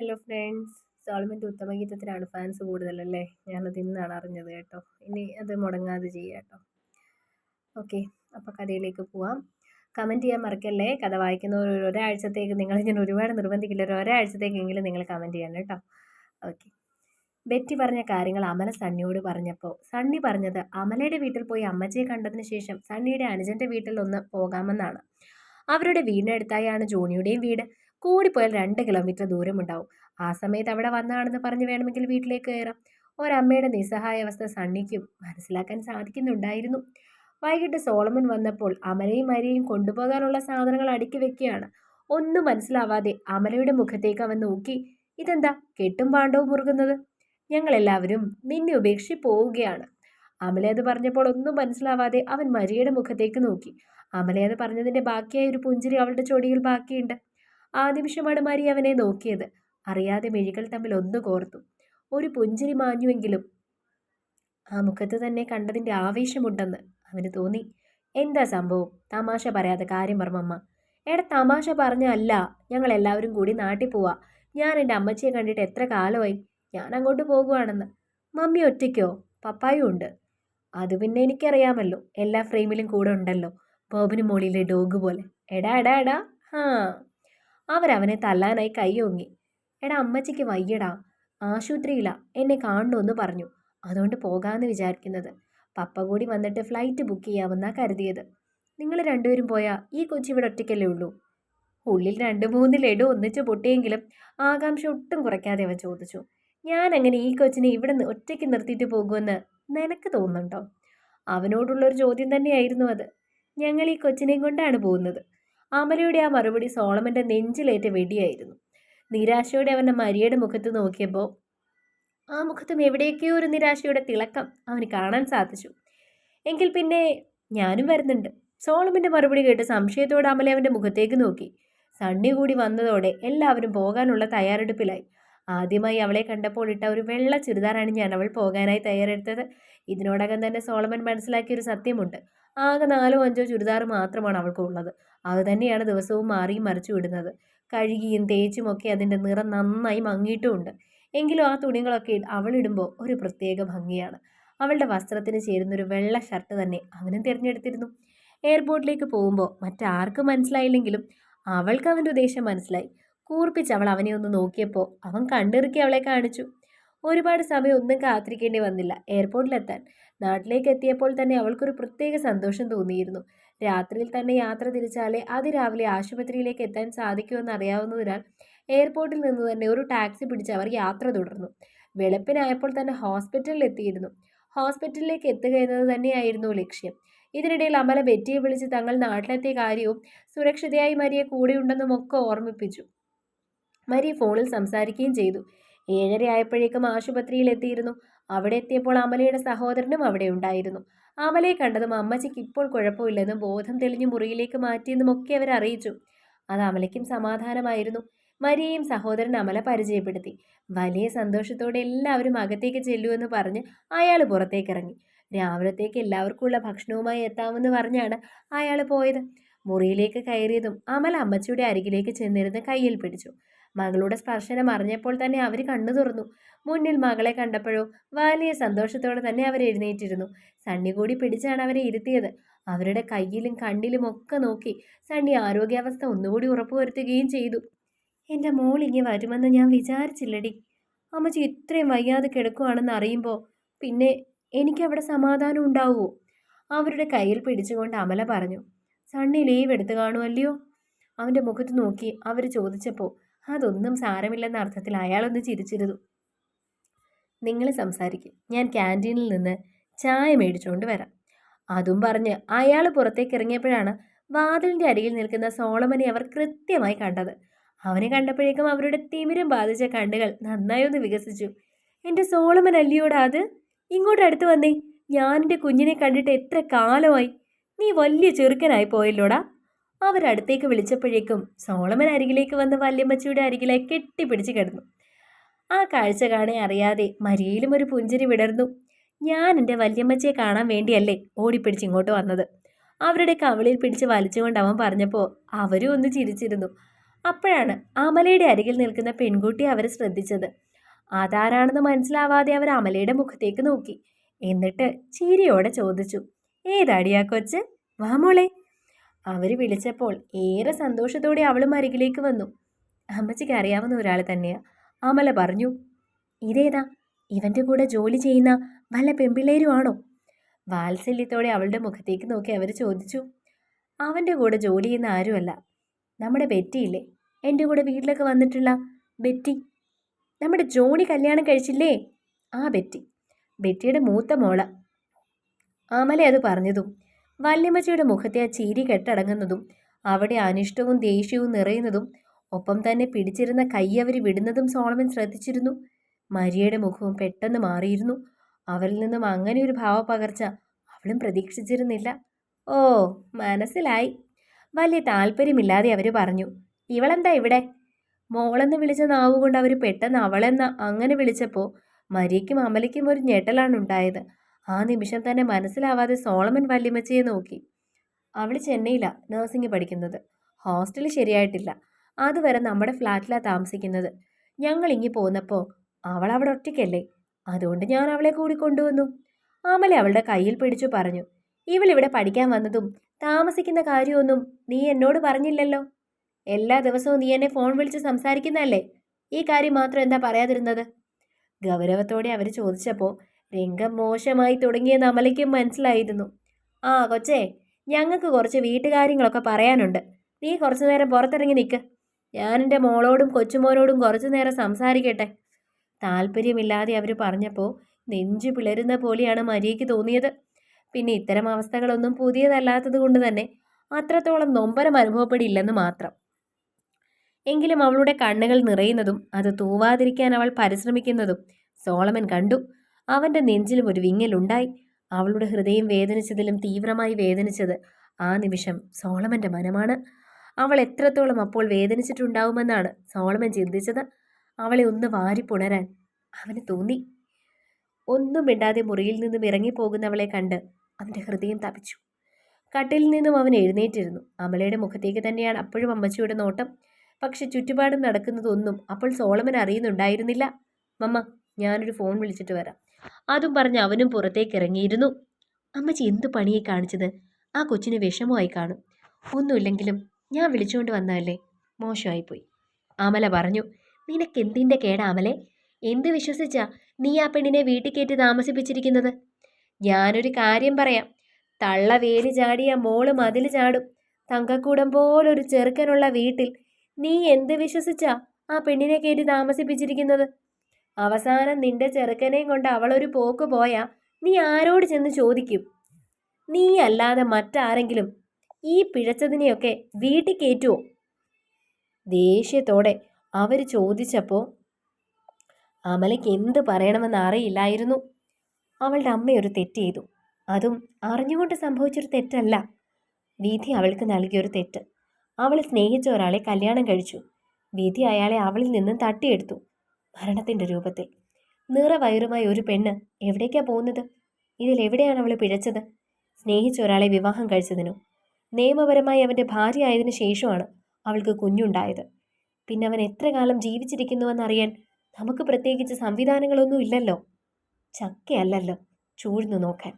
Hello friends സോൾമെന്റെ ഉത്തമഗീതത്തിനാണ് fans കൂടുതലല്ലേ? ഞാനത് ഇന്നാണ് അറിഞ്ഞത് കേട്ടോ. ഇനി അത് മുടങ്ങാതെ ചെയ്യാം കേട്ടോ. ഓക്കെ അപ്പോൾ കഥയിലേക്ക് പോവാം. കമന്റ് ചെയ്യാൻ മറക്കല്ലേ? കഥ വായിക്കുന്നവർ ഒരു ഒരാഴ്ചത്തേക്ക് നിങ്ങൾ ഞാൻ ഒരുപാട് നിർബന്ധിക്കില്ല. ഒരു ഒരാഴ്ചത്തേക്കെങ്കിലും നിങ്ങൾ കമന്റ് ചെയ്യണം കേട്ടോ. ഓക്കെ ബെറ്റി പറഞ്ഞ കാര്യങ്ങൾ അമല സണ്ണിയോട് പറഞ്ഞപ്പോൾ സണ്ണി പറഞ്ഞത് അമലയുടെ വീട്ടിൽ പോയി അമ്മച്ചിയെ കണ്ടതിന് ശേഷം സണ്ണിയുടെ അനുജന്റെ വീട്ടിൽ ഒന്ന് പോകാമെന്നാണ്. അവരുടെ വീടിനടുത്തായാണ് ജോണിയുടെയും വീട്. കൂടിപ്പോയാൽ രണ്ട് കിലോമീറ്റർ ദൂരമുണ്ടാവും. ആ സമയത്ത് അവിടെ വന്നാണെന്ന് പറഞ്ഞ് വേണമെങ്കിൽ വീട്ടിലേക്ക് കയറാം. ഒരമ്മയുടെ നിസ്സഹായ അവസ്ഥ സണ്ണിക്കും മനസ്സിലാക്കാൻ സാധിക്കുന്നുണ്ടായിരുന്നു. വൈകിട്ട് സോളമൻ വന്നപ്പോൾ അമലയും മരിയും കൊണ്ടുപോകാനുള്ള സാധനങ്ങൾ അടുക്കി വെക്കുകയാണ്. ഒന്നും മനസ്സിലാവാതെ അമലയുടെ മുഖത്തേക്ക് അവൻ നോക്കി. ഇതെന്താ? കെട്ടും പാണ്ഡവും മുറുകുന്നത്? ഞങ്ങളെല്ലാവരും നിന്നെ ഉപേക്ഷിച്ച് പോവുകയാണ്. അമല അത് പറഞ്ഞപ്പോൾ ഒന്നും മനസ്സിലാവാതെ അവൻ മരിയുടെ മുഖത്തേക്ക് നോക്കി. അമല അത് പറഞ്ഞതിന്റെ ബാക്കിയായ ഒരു പുഞ്ചിരി അവളുടെ ചൊടിയിൽ ബാക്കിയുണ്ട്. ആ നിമിഷമാണ് മരി അവനെ നോക്കിയത്. അറിയാതെ മിഴികൾ തമ്മിൽ ഒന്ന് കോർത്തു. ഒരു പുഞ്ചിരി മാഞ്ഞുവെങ്കിലും ആ മുഖത്ത് തന്നെ കണ്ടതിന്റെ ആവേശമുണ്ടെന്ന് അവന് തോന്നി. എന്താ സംഭവം? തമാശ പറയാതെ കാര്യം പറഞ്ഞമ്മ എടാ തമാശ പറഞ്ഞല്ല ഞങ്ങൾ എല്ലാവരും കൂടി നാട്ടിൽ പോവാ. ഞാൻ എന്റെ അമ്മച്ചിയെ കണ്ടിട്ട് എത്ര കാലമായി? ഞാൻ അങ്ങോട്ട് പോകുവാണെന്ന്. മമ്മി ഒറ്റയ്ക്കോ? പപ്പായും ഉണ്ട്. അത് പിന്നെ എനിക്കറിയാമല്ലോ. എല്ലാ ഫ്രെയിമിലും കൂടെ ഉണ്ടല്ലോ. ബോബിന് മോളിയിലെ ഡോഗ് പോലെ. എടാ എടാ എടാ. ഹാ. അവരവനെ തല്ലാനായി കൈയോങ്ങി. എടാ അമ്മച്ചിക്ക് വയ്യടാ. ആശുപത്രിയില്ല എന്നെ കാണണമെന്ന് പറഞ്ഞു. അതുകൊണ്ട് പോകാമെന്ന് വിചാരിക്കുന്നത്. പപ്പ കൂടി വന്നിട്ട് ഫ്ലൈറ്റ് ബുക്ക് ചെയ്യാമെന്നാ കരുതിയത്. നിങ്ങൾ രണ്ടുപേരും പോയാൽ ഈ കൊച്ചി ഇവിടെ ഒറ്റയ്ക്കല്ലേ ഉള്ളൂ? ഉള്ളിൽ രണ്ട് മൂന്ന് ലഡു ഒന്നിച്ച് പൊട്ടിയെങ്കിലും ആകാംക്ഷ ഒട്ടും കുറയ്ക്കാതെ അവൻ ചോദിച്ചു. ഞാൻ അങ്ങനെ ഈ കൊച്ചിനെ ഇവിടെ ഒറ്റയ്ക്ക് നിർത്തിയിട്ട് പോകുമെന്ന് നിനക്ക് തോന്നുന്നുണ്ടോ? അവനോടുള്ളൊരു ചോദ്യം തന്നെയായിരുന്നു അത്. ഞങ്ങൾ ഈ കൊച്ചിനെയും കൊണ്ടാണ് പോകുന്നത്. അമലയുടെ ആ മറുപടി സോളമന്റെ നെഞ്ചിലേറ്റ വെടിയായിരുന്നു. നിരാശയോടെ അവന്റെ മരിയയുടെ മുഖത്ത് നോക്കിയപ്പോൾ ആ മുഖത്തും എവിടെയൊക്കെയോ ഒരു നിരാശയുടെ തിളക്കം അവന് കാണാൻ സാധിച്ചു. എങ്കിൽ പിന്നെ ഞാനും വരുന്നുണ്ട്. സോളമിന്റെ മറുപടി കേട്ട് സംശയത്തോടെ അമല അവന്റെ മുഖത്തേക്ക് നോക്കി. സണ്ണി കൂടി വന്നതോടെ എല്ലാവരും പോകാനുള്ള തയ്യാറെടുപ്പിലായി. ആദ്യമായി അവളെ കണ്ടപ്പോൾ ഇട്ട ഒരു വെള്ള ചുരിദാറാണ് ഞാൻ അവൾ പോകാനായി തയ്യാറെടുത്തത്. ഇതിനോടകം തന്നെ സോളമൻ മനസ്സിലാക്കിയൊരു സത്യമുണ്ട്. ആകെ നാലോ അഞ്ചോ ചുരിദാർ മാത്രമാണ് അവൾക്കുള്ളത് അത് തന്നെയാണ് ദിവസവും മാറിയും മറിച്ചു വിടുന്നത് കഴുകിയും തേച്ചുമൊക്കെ അതിന്റെ നിറം നന്നായി മങ്ങിയിട്ടുമുണ്ട്. എങ്കിലും ആ തുണികളൊക്കെ അവളിടുമ്പോൾ ഒരു പ്രത്യേക ഭംഗിയാണ്. അവളുടെ വസ്ത്രത്തിന് ചേരുന്നൊരു വെള്ള ഷർട്ട് തന്നെ അവനും തിരഞ്ഞെടുത്തിരുന്നു. എയർപോർട്ടിലേക്ക് പോകുമ്പോൾ മറ്റാർക്കും മനസ്സിലായില്ലെങ്കിലും അവൾക്ക് അവന്റെ ഉദ്ദേശം മനസ്സിലായി. കൂർപ്പിച്ച് അവൾ അവനെ ഒന്ന് നോക്കിയപ്പോൾ അവൻ കണ്ടിറുക്കി അവളെ കാണിച്ചു. ഒരുപാട് സമയം ഒന്നും കാത്തിരിക്കേണ്ടി വന്നില്ല. എയർപോർട്ടിലെത്താൻ നാട്ടിലേക്ക് എത്തിയപ്പോൾ തന്നെ അവൾക്കൊരു പ്രത്യേക സന്തോഷം തോന്നിയിരുന്നു. രാത്രിയിൽ തന്നെ യാത്ര തിരിച്ചാലേ അതിരാവിലെ ആശുപത്രിയിലേക്ക് എത്താൻ സാധിക്കുമെന്ന് അറിയാവുന്നതിനാൽ എയർപോർട്ടിൽ നിന്ന് തന്നെ ഒരു ടാക്സി പിടിച്ച് അവർ യാത്ര തുടർന്നു. വെളുപ്പിനായപ്പോൾ തന്നെ ഹോസ്പിറ്റലിൽ എത്തിയിരുന്നു. ഹോസ്പിറ്റലിലേക്ക് എത്തുക എന്നത് തന്നെയായിരുന്നു ലക്ഷ്യം. ഇതിനിടയിൽ അമല ബെറ്റിയെ വിളിച്ച് തങ്ങൾ നാട്ടിലെത്തിയ കാര്യവും സുരക്ഷിതയായി മരിയെ കൂടെയുണ്ടെന്നും ഒക്കെ ഓർമ്മിപ്പിച്ചു. മരി ഫോണിൽ സംസാരിക്കുകയും ചെയ്തു. ഏഴര ആയപ്പോഴേക്കും ആശുപത്രിയിൽ എത്തിയിരുന്നു. അവിടെ എത്തിയപ്പോൾ അമലയുടെ സഹോദരനും അവിടെ ഉണ്ടായിരുന്നു. അമലയെ കണ്ടതും അമ്മച്ചിക്ക് ഇപ്പോൾ കുഴപ്പമില്ലെന്നും ബോധം തെളിഞ്ഞ് മുറിയിലേക്ക് മാറ്റിയെന്നും ഒക്കെ അവർ അറിയിച്ചു. അത് അമലയ്ക്കും സമാധാനമായിരുന്നു. മരിയെയും സഹോദരൻ അമല പരിചയപ്പെടുത്തി. വലിയ സന്തോഷത്തോടെ എല്ലാവരും അകത്തേക്ക് ചെല്ലുമെന്ന് പറഞ്ഞ് അയാൾ പുറത്തേക്ക് ഇറങ്ങി രാവിലത്തേക്ക് എല്ലാവർക്കുമുള്ള ഭക്ഷണവുമായി എത്താമെന്ന് പറഞ്ഞാണ് അയാൾ പോയത്. മുറിയിലേക്ക് കയറിയതും അമൽ അമ്മച്ചിയുടെ അരികിലേക്ക് ചെന്നിരുന്ന് കയ്യിൽ പിടിച്ചു. മകളുടെ സ്പർശനം അറിഞ്ഞപ്പോൾ തന്നെ അവർ കണ്ണു തുറന്നു. മുന്നിൽ മകളെ കണ്ടപ്പോഴോ വലിയ സന്തോഷത്തോടെ തന്നെ അവർ എഴുന്നേറ്റിരുന്നു. സണ്ണി കൂടി പിടിച്ചാണ് അവരെ ഇരുത്തിയത്. അവരുടെ കയ്യിലും കണ്ണിലും ഒക്കെ നോക്കി സണ്ണി ആരോഗ്യാവസ്ഥ ഒന്നുകൂടി ഉറപ്പുവരുത്തുകയും ചെയ്തു. എന്റെ മോൾ ഇങ്ങനെ വരുമെന്ന് ഞാൻ വിചാരിച്ചില്ലടി. അമ്മച്ചി ഇത്രയും വയ്യാതെ കിടക്കുവാണെന്ന് അറിയുമ്പോൾ പിന്നെ എനിക്കവിടെ സമാധാനം ഉണ്ടാവുമോ അവരുടെ കയ്യിൽ പിടിച്ചുകൊണ്ട് അമല പറഞ്ഞു. സണ്ണി ലീവ് എടുത്തു കാണുമല്ലയോ അവന്റെ മുഖത്ത് നോക്കി അവർ ചോദിച്ചപ്പോൾ അതൊന്നും സാരമില്ലെന്ന അർത്ഥത്തിൽ അയാളൊന്ന് ചിരിച്ചിരുന്നു. നിങ്ങൾ സംസാരിക്കും. ഞാൻ ക്യാന്റീനിൽ നിന്ന് ചായ മേടിച്ചുകൊണ്ട് വരാം. അതും പറഞ്ഞ് അയാൾ പുറത്തേക്ക് ഇറങ്ങിയപ്പോഴാണ് വാതിലിന്റെ അരികിൽ നിൽക്കുന്ന സോളമനെ അവർ കൃത്യമായി കണ്ടത്. അവനെ കണ്ടപ്പോഴേക്കും അവരുടെ തിമിരം ബാധിച്ച കണ്ണുകൾ നന്നായി ഒന്ന് വികസിച്ചു. എന്റെ സോളമൻ അല്ലയോടാ അത്? ഇങ്ങോട്ട് അടുത്ത് വന്നേ. ഞാൻ എന്റെ കുഞ്ഞിനെ കണ്ടിട്ട് എത്ര കാലമായി. നീ വലിയ ചെറുക്കനായി പോയല്ലോടാ. അവരടുത്തേക്ക് വിളിച്ചപ്പോഴേക്കും സോളമൻ അരികിലേക്ക് വന്ന് വല്യമ്മച്ചിയുടെ അരികിലായി കെട്ടിപ്പിടിച്ച് കിടന്നു. ആ കാഴ്ച കാണെ അറിയാതെ മരിയിലും ഒരു പുഞ്ചിരി വിടർന്നു. ഞാൻ എന്റെ വല്യമ്മച്ചിയെ കാണാൻ വേണ്ടിയല്ലേ ഓടിപ്പിടിച്ച് ഇങ്ങോട്ട് വന്നത്? അവരുടെ കവളിൽ പിടിച്ച് വലിച്ചുകൊണ്ട് അവൻ പറഞ്ഞപ്പോൾ അവരും ഒന്ന് ചിരിച്ചിരുന്നു. അപ്പോഴാണ് അമലയുടെ അരികിൽ നിൽക്കുന്ന പെൺകുട്ടി അവരെ ശ്രദ്ധിച്ചത്. അതാരാണെന്ന് മനസ്സിലാവാതെ അവർ അമലയുടെ മുഖത്തേക്ക് നോക്കി. എന്നിട്ട് ചിരിയോടെ ചോദിച്ചു ഏതാടിയാ കൊച്ച്? വാ മോളെ. അവർ വിളിച്ചപ്പോൾ ഏറെ സന്തോഷത്തോടെ അവളും അരികിലേക്ക് വന്നു. അമ്മച്ചിക്ക് അറിയാവുന്ന ഒരാൾ തന്നെയാ. അമല പറഞ്ഞു ഇതേതാ? ഇവന്റെ കൂടെ ജോലി ചെയ്യുന്ന വല്ല പെമ്പിള്ളേരുമാണോ? വാത്സല്യത്തോടെ അവളുടെ മുഖത്തേക്ക് നോക്കി അവർ ചോദിച്ചു അവന്റെ കൂടെ ജോലി ചെയ്യുന്ന ആരുമല്ല? നമ്മുടെ ബെറ്റിയില്ലേ എന്റെ കൂടെ വീട്ടിലൊക്കെ വന്നിട്ടുള്ള ബെറ്റി? നമ്മുടെ ജോണി കല്യാണം കഴിച്ചില്ലേ? ആ ബെറ്റി. ബെറ്റിയുടെ മൂത്ത മോള. അമല അത് പറഞ്ഞതും വല്യമ്മച്ചിയുടെ മുഖത്തെ ആ ചീരി കെട്ടടങ്ങുന്നതും അവിടെ അനിഷ്ടവും ദേഷ്യവും നിറയുന്നതും ഒപ്പം തന്നെ പിടിച്ചിരുന്ന കൈ അവർ വിടുന്നതും സോളമൻ ശ്രദ്ധിച്ചിരുന്നു. മരിയയുടെ മുഖവും പെട്ടെന്ന് മാറിയിരുന്നു. അവരിൽ നിന്നും അങ്ങനെ ഒരു ഭാവപകർച്ച അവളും പ്രതീക്ഷിച്ചിരുന്നില്ല. ഓ മനസ്സിലായി. വലിയ താല്പര്യമില്ലാതെ അവർ പറഞ്ഞു ഇവളെന്താ ഇവിടെ? മോളെന്ന് വിളിച്ച നാവുകൊണ്ട് അവർ പെട്ടെന്ന് അവളെന്ന അങ്ങനെ വിളിച്ചപ്പോൾ മരിയയ്ക്കും അമലയ്ക്കും ഒരു ഞെട്ടലാണ് ഉണ്ടായത്. ആ നിമിഷം തന്നെ മനസ്സിലാവാതെ സോളമൻ വല്യമ്മച്ചയെ നോക്കി. അവൾ ചെന്നൈയിലാണ് നഴ്സിംഗ് പഠിക്കുന്നത്. ഹോസ്റ്റൽ ശരിയായിട്ടില്ല. അതുവരെ നമ്മുടെ ഫ്ലാറ്റിലാണ് താമസിക്കുന്നത്. ഞങ്ങൾ ഇങ്ങി പോന്നപ്പോൾ അവൾ അവിടെ ഒറ്റയ്ക്കല്ലേ? അതുകൊണ്ട് ഞാൻ അവളെ കൂടി കൊണ്ടുവന്നു. അമല അവളുടെ കയ്യിൽ പിടിച്ചു പറഞ്ഞു ഇവളിവിടെ പഠിക്കാൻ വന്നതും താമസിക്കുന്ന കാര്യമൊന്നും നീ എന്നോട് പറഞ്ഞില്ലല്ലോ? എല്ലാ ദിവസവും നീ എന്നെ ഫോൺ വിളിച്ച് സംസാരിക്കുന്നതല്ലേ? ഈ കാര്യം മാത്രം എന്താ പറയാതിരുന്നത്? ഗൗരവത്തോടെ അവർ ചോദിച്ചപ്പോൾ രംഗം മോശമായി തുടങ്ങിയെന്ന് അമലയ്ക്കും മനസ്സിലായിരുന്നു. ആ കൊച്ചേ ഞങ്ങൾക്ക് കുറച്ച് വീട്ടുകാര്യങ്ങളൊക്കെ പറയാനുണ്ട്. നീ കുറച്ചു നേരം പുറത്തിറങ്ങി നിൽക്ക് ഞാൻ എന്റെ മോളോടും കൊച്ചുമോനോടും കുറച്ചു നേരം സംസാരിക്കട്ടെ. താല്പര്യമില്ലാതെ അവർ പറഞ്ഞപ്പോൾ നെഞ്ചു പിളരുന്ന പോലെയാണ് മരിയയ്ക്ക് തോന്നിയത്. പിന്നെ ഇത്തരം അവസ്ഥകളൊന്നും പുതിയതല്ലാത്തത് കൊണ്ട് തന്നെ അത്രത്തോളം നൊമ്പരം അനുഭവപ്പെടില്ലെന്ന് മാത്രം. എങ്കിലും അവളുടെ കണ്ണുകൾ നിറയുന്നതും അത് തൂവാതിരിക്കാൻ അവൾ പരിശ്രമിക്കുന്നതും സോളമൻ കണ്ടു. അവന്റെ നെഞ്ചിലും ഒരു വിങ്ങലുണ്ടായി അവളുടെ ഹൃദയം വേദനിച്ചതിലും തീവ്രമായി വേദനിച്ചത് ആ നിമിഷം സോളമന്റെ മനമാണ്. അവൾ എത്രത്തോളം അപ്പോൾ വേദനിച്ചിട്ടുണ്ടാവുമെന്നാണ് സോളമൻ ചിന്തിച്ചത്. അവളെ ഒന്ന് വാരിപ്പുണരാൻ അവന് തോന്നി. ഒന്നും മിണ്ടാതെ മുറിയിൽ നിന്നും ഇറങ്ങിപ്പോകുന്നവളെ കണ്ട് അവന്റെ ഹൃദയം തപിച്ചു. കട്ടിൽ നിന്നും അവൻ എഴുന്നേറ്റിരുന്നു. അമലയുടെ മുഖത്തേക്ക് തന്നെയാണ് അപ്പോഴും അമ്മച്ചിയുടെ നോട്ടം. പക്ഷെ ചുറ്റുപാടും നടക്കുന്നതൊന്നും അപ്പോൾ സോളമൻ അറിയുന്നുണ്ടായിരുന്നില്ല. മമ്മ ഞാനൊരു ഫോൺ വിളിച്ചിട്ട് വരാം. അതും പറഞ്ഞ് അവനും പുറത്തേക്ക് ഇറങ്ങിയിരുന്നു. അമ്മച്ചി എന്ത് പണിയെ കാണിച്ചത്? ആ കൊച്ചിന് വിഷമമായി കാണും. ഒന്നുമില്ലെങ്കിലും ഞാൻ വിളിച്ചുകൊണ്ട് വന്നതല്ലേ? മോശമായിപ്പോയി. അമല പറഞ്ഞു നിനക്ക് എന്തിന്റെ കേടാ അമലെ? എന്ത് വിശ്വസിച്ചാ നീ ആ പെണ്ണിനെ വീട്ടിൽ കയറ്റി താമസിപ്പിച്ചിരിക്കുന്നത്? ഞാനൊരു കാര്യം പറയാം. തള്ള വേലി ചാടിയ മോൾ മതിൽ ചാടും. തങ്കക്കൂടം പോലൊരു ചെറുക്കനുള്ള വീട്ടിൽ നീ എന്ത് വിശ്വസിച്ചാ ആ പെണ്ണിനെ കയറ്റി താമസിപ്പിച്ചിരിക്കുന്നത്? അവസാനം നിന്റെ ചെറുക്കനെയും കൊണ്ട് അവളൊരു പോക്ക് പോയാ നീ ആരോട് ചെന്ന് ചോദിക്കും? നീ അല്ലാതെ മറ്റാരെങ്കിലും ഈ പിഴച്ചതിനെയൊക്കെ വീട്ടിൽ കയറ്റുമോ ദേഷ്യത്തോടെ അവർ ചോദിച്ചപ്പോൾ അമലയ്ക്ക് എന്ത് പറയണമെന്ന് അറിയില്ലായിരുന്നു. അവളുടെ അമ്മയൊരു തെറ്റ് ചെയ്തു. അതും അറിഞ്ഞുകൊണ്ട് സംഭവിച്ചൊരു തെറ്റല്ല. വിധി അവൾക്ക് നൽകിയൊരു തെറ്റ്. അവൾ സ്നേഹിച്ച ഒരാളെ കല്യാണം കഴിച്ചു. വിധി അയാളെ അവളിൽ നിന്നും തട്ടിയെടുത്തു. മരണത്തിന്റെ രൂപത്തിൽ. നിറവയറുമായി ഒരു പെണ്ണ് എവിടേക്കാ പോകുന്നത്? ഇതിൽ എവിടെയാണ് അവൾ പിഴച്ചത്? സ്നേഹിച്ച ഒരാളെ വിവാഹം കഴിച്ചതിനോ. നിയമപരമായി അവന്റെ ഭാര്യ ആയതിനു ശേഷമാണ് അവൾക്ക് കുഞ്ഞുണ്ടായത്. പിന്നെ അവൻ എത്ര കാലം ജീവിച്ചിരിക്കുന്നുവെന്നറിയാൻ നമുക്ക് പ്രത്യേകിച്ച് സംവിധാനങ്ങളൊന്നും ഇല്ലല്ലോ. ചക്കയല്ലല്ലോ ചൂഴ്ന്നു നോക്കാൻ.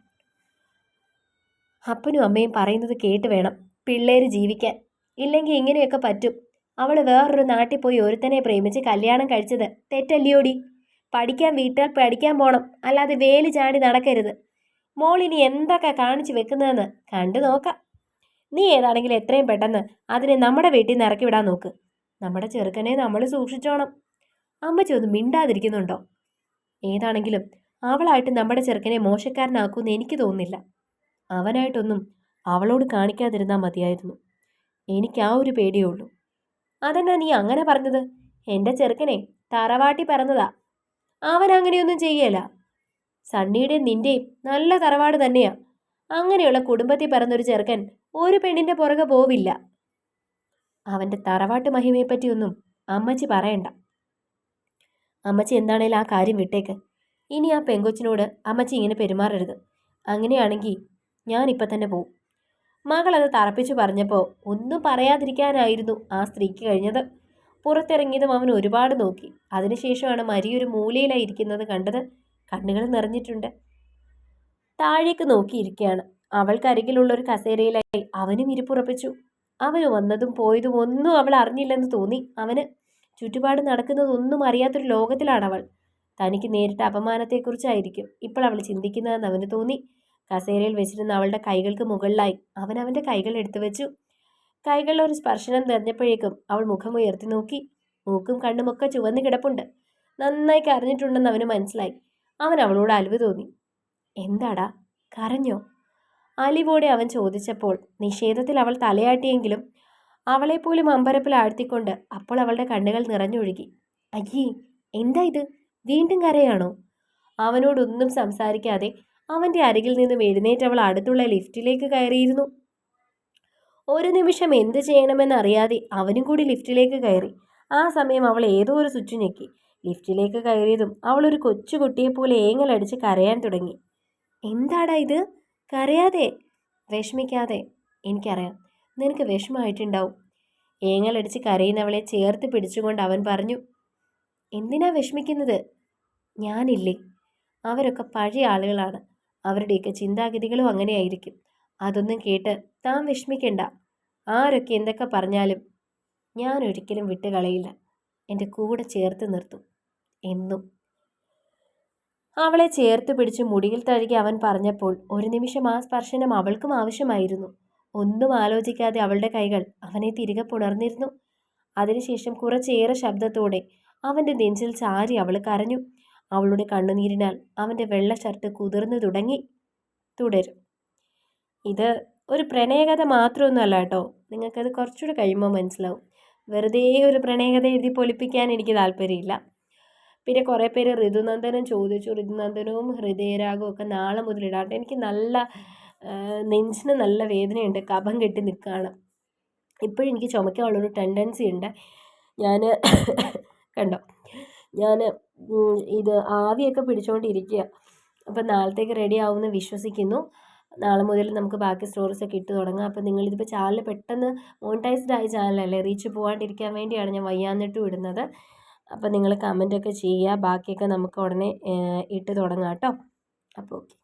അപ്പനും അമ്മയും പറയുന്നത് കേട്ട് വേണം പിള്ളേര് ജീവിക്കാൻ. ഇല്ലെങ്കിൽ ഇങ്ങനെയൊക്കെ പറ്റും. അവൾ വേറൊരു നാട്ടിൽ പോയി ഒരുത്തനെ പ്രേമിച്ച് കല്യാണം കഴിച്ചത് തെറ്റല്ലിയോടി. പഠിക്കാൻ വീട്ടാൽ പഠിക്കാൻ പോണം. അല്ലാതെ വേലി ചാടി നടക്കരുത്. മോളിനി എന്തൊക്കെ കാണിച്ചു വെക്കുന്നതെന്ന് കണ്ടു നോക്കാം. നീ ഏതാണെങ്കിലും എത്രയും പെട്ടെന്ന് അതിനെ നമ്മുടെ വീട്ടിൽ നിന്ന് ഇറക്കി വിടാൻ നോക്ക്. നമ്മുടെ ചെറുക്കനെ നമ്മൾ സൂക്ഷിച്ചോണം. അമ്മച്ചി ഒന്ന് മിണ്ടാതിരിക്കുന്നുണ്ടോ? ഏതാണെങ്കിലും അവളായിട്ട് നമ്മുടെ ചെറുക്കനെ മോശക്കാരനാക്കുമെന്ന് എനിക്ക് തോന്നുന്നില്ല. അവനായിട്ടൊന്നും അവളോട് കാണിക്കാതിരുന്നാൽ മതിയായിരുന്നു. എനിക്ക് ആ ഒരു പേടിയേ ഉള്ളൂ. അതെന്നാ നീ അങ്ങനെ പറഞ്ഞത്? എന്റെ ചെറുക്കനെ തറവാട്ടി പറഞ്ഞതാ അവൻ അങ്ങനെയൊന്നും ചെയ്യല. സണ്ണിയുടെയും നിന്റെയും നല്ല തറവാട് തന്നെയാ. അങ്ങനെയുള്ള കുടുംബത്തിൽ പറഞ്ഞൊരു ചെറുക്കൻ ഒരു പെണ്ണിന്റെ പുറകെ പോവില്ല. അവന്റെ തറവാട്ട് മഹിമയെപ്പറ്റിയൊന്നും അമ്മച്ചി പറയണ്ട. അമ്മച്ചി എന്താണേലും ആ കാര്യം വിട്ടേക്ക്. ഇനി ആ പെങ്കൊച്ചിനോട് അമ്മച്ചി ഇങ്ങനെ പെരുമാറരുത്. അങ്ങനെയാണെങ്കിൽ ഞാൻ ഇപ്പം തന്നെ പോവും. മകൾ അത് തറപ്പിച്ചു പറഞ്ഞപ്പോൾ ഒന്നും പറയാതിരിക്കാനായിരുന്നു ആ സ്ത്രീക്ക് കഴിഞ്ഞത്. പുറത്തിറങ്ങിയതും അവൻ ഒരുപാട് നോക്കി. അതിനുശേഷമാണ് മരിയൊരു മൂലയിലായി ഇരിക്കുന്നത് കണ്ടത് കണ്ണുകൾ നിറഞ്ഞിട്ടുണ്ട്. താഴേക്ക് നോക്കിയിരിക്കുകയാണ്. അവൾക്കരികിലുള്ള ഒരു കസേരയിലായി അവനും ഇരിപ്പുറപ്പിച്ചു. അവന് വന്നതും പോയതും ഒന്നും അവൾ അറിഞ്ഞില്ലെന്ന് തോന്നി. അവന് ചുറ്റുപാട് നടക്കുന്നതൊന്നും അറിയാത്തൊരു ലോകത്തിലാണ് അവൾ തനിക്ക് നേരിട്ട അപമാനത്തെക്കുറിച്ചായിരിക്കും ഇപ്പോൾ അവൾ ചിന്തിക്കുന്നതെന്ന് അവന് തോന്നി. കസേരയിൽ വെച്ചിരുന്ന അവളുടെ കൈകൾക്ക് മുകളിലായി അവൻ അവന്റെ കൈകൾ എടുത്തു വെച്ചു. കൈകളിൽ ഒരു സ്പർശനം തെരഞ്ഞപ്പോഴേക്കും അവൾ മുഖം ഉയർത്തി നോക്കി. മൂക്കും കണ്ണുമൊക്കെ ചുവന്ന് കിടപ്പുണ്ട്. നന്നായി കരഞ്ഞിട്ടുണ്ടെന്ന് അവന് മനസ്സിലായി. അവൻ അവളോട് അലിവ് തോന്നി. എന്താടാ? കരഞ്ഞോ? അലിവോടെ അവൻ ചോദിച്ചപ്പോൾ നിഷേധത്തിൽ അവൾ തലയാട്ടിയെങ്കിലും അവളെപ്പോലും അമ്പരപ്പിൽ ആഴ്ത്തിക്കൊണ്ട് അപ്പോൾ അവളുടെ കണ്ണുകൾ നിറഞ്ഞൊഴുകി. അയ്യേ എന്താ ഇത്? വീണ്ടും കരയാണോ? അവനോടൊന്നും സംസാരിക്കാതെ അവന്റെ അരികിൽ നിന്നും എഴുന്നേറ്റ് അവൾ അടുത്തുള്ള ലിഫ്റ്റിലേക്ക് കയറിയിരുന്നു. ഒരു നിമിഷം എന്ത് ചെയ്യണമെന്നറിയാതെ അവനും കൂടി ലിഫ്റ്റിലേക്ക് കയറി. ആ സമയം അവൾ ഏതോ ഒരു സ്വിച്ച് ഞെക്കി. ലിഫ്റ്റിലേക്ക് കയറിയതും അവൾ ഒരു കൊച്ചുകുട്ടിയെപ്പോലെ ഏങ്ങലടിച്ച് കരയാൻ തുടങ്ങി. എന്താടാ ഇത്? കരയാതെ? വിഷമിക്കാതെ? എനിക്കറിയാം. നിനക്ക് വിഷമമായിട്ടുണ്ടാവും. ഏങ്ങലടിച്ച് കരയുന്നവളെ ചേർത്ത് പിടിച്ചുകൊണ്ട് അവൻ പറഞ്ഞു എന്തിനാ വിഷമിക്കുന്നത്? ഞാനില്ലേ? അവരൊക്കെ പഴയ ആളുകളാണ്. അവരുടെയൊക്കെ ചിന്താഗതികളും അങ്ങനെയായിരിക്കും. അതൊന്നും കേട്ട് താൻ വിഷമിക്കണ്ട. ആരൊക്കെ എന്തൊക്കെ പറഞ്ഞാലും ഞാൻ ഒരിക്കലും വിട്ടുകളയില്ല. എന്റെ കൂടെ ചേർത്ത് നിർത്തും. എന്നും. അവളെ ചേർത്ത് പിടിച്ച് മുടിയിൽ തഴുകി അവൻ പറഞ്ഞപ്പോൾ ഒരു നിമിഷം ആ സ്പർശനം അവൾക്കും ആവശ്യമായിരുന്നു. ഒന്നും ആലോചിക്കാതെ അവളുടെ കൈകൾ അവനെ തിരികെ പുണർന്നിരുന്നു. അതിനുശേഷം കുറച്ചേറെ ശബ്ദത്തോടെ അവന്റെ നെഞ്ചിൽ ചാരി അവൾ കരഞ്ഞു. അവളുടെ കണ്ണുനീരിനാൽ അവന്റെ വെള്ള ഷർട്ട് കുതിർന്നു തുടങ്ങി തുടരും. ഇത് ഒരു പ്രണയകഥ മാത്രമൊന്നുമല്ല കേട്ടോ. നിങ്ങൾക്കത് കുറച്ചുകൂടെ കഴിയുമ്പോൾ മനസ്സിലാവും. വെറുതെ ഒരു പ്രണയകഥ എഴുതി പൊലിപ്പിക്കാൻ എനിക്ക് താല്പര്യമില്ല. പിന്നെ കുറേ പേര് ഋതുനന്ദനം ചോദിച്ചു. ഋതുനന്ദനവും ഹൃദയരാഗവും ഒക്കെ നാളെ മുതൽ എനിക്ക് നല്ല നെഞ്ചിന് നല്ല വേദനയുണ്ട്. കഭം കെട്ടി നിൽക്കുകയാണ്. ഇപ്പോഴെനിക്ക് ചുമക്കാനുള്ളൊരു ടെൻഡൻസി ഉണ്ട്. ഞാൻ കണ്ടോ? ഞാൻ ഇത് ആവിയൊക്കെ പിടിച്ചുകൊണ്ടിരിക്കുക അപ്പം നാളത്തേക്ക് റെഡി ആവുമെന്ന് വിശ്വസിക്കുന്നു. നാളെ മുതൽ നമുക്ക് ബാക്കി സ്റ്റോറീസൊക്കെ ഇട്ട് തുടങ്ങാം. അപ്പോൾ നിങ്ങളിതിപ്പോൾ ചാനൽ പെട്ടെന്ന് മോണിറ്റൈസ്ഡ് ആയ ചാനലല്ലേ റീച്ച് പോകാണ്ടിരിക്കാൻ വേണ്ടിയാണ് ഞാൻ വയ്യാന്നിട്ടും ഇടുന്നത്. അപ്പോൾ നിങ്ങൾ കമന്റൊക്കെ ചെയ്യുക ബാക്കിയൊക്കെ നമുക്ക് ഉടനെ ഇട്ട് തുടങ്ങാം കേട്ടോ. അപ്പോൾ ഓക്കെ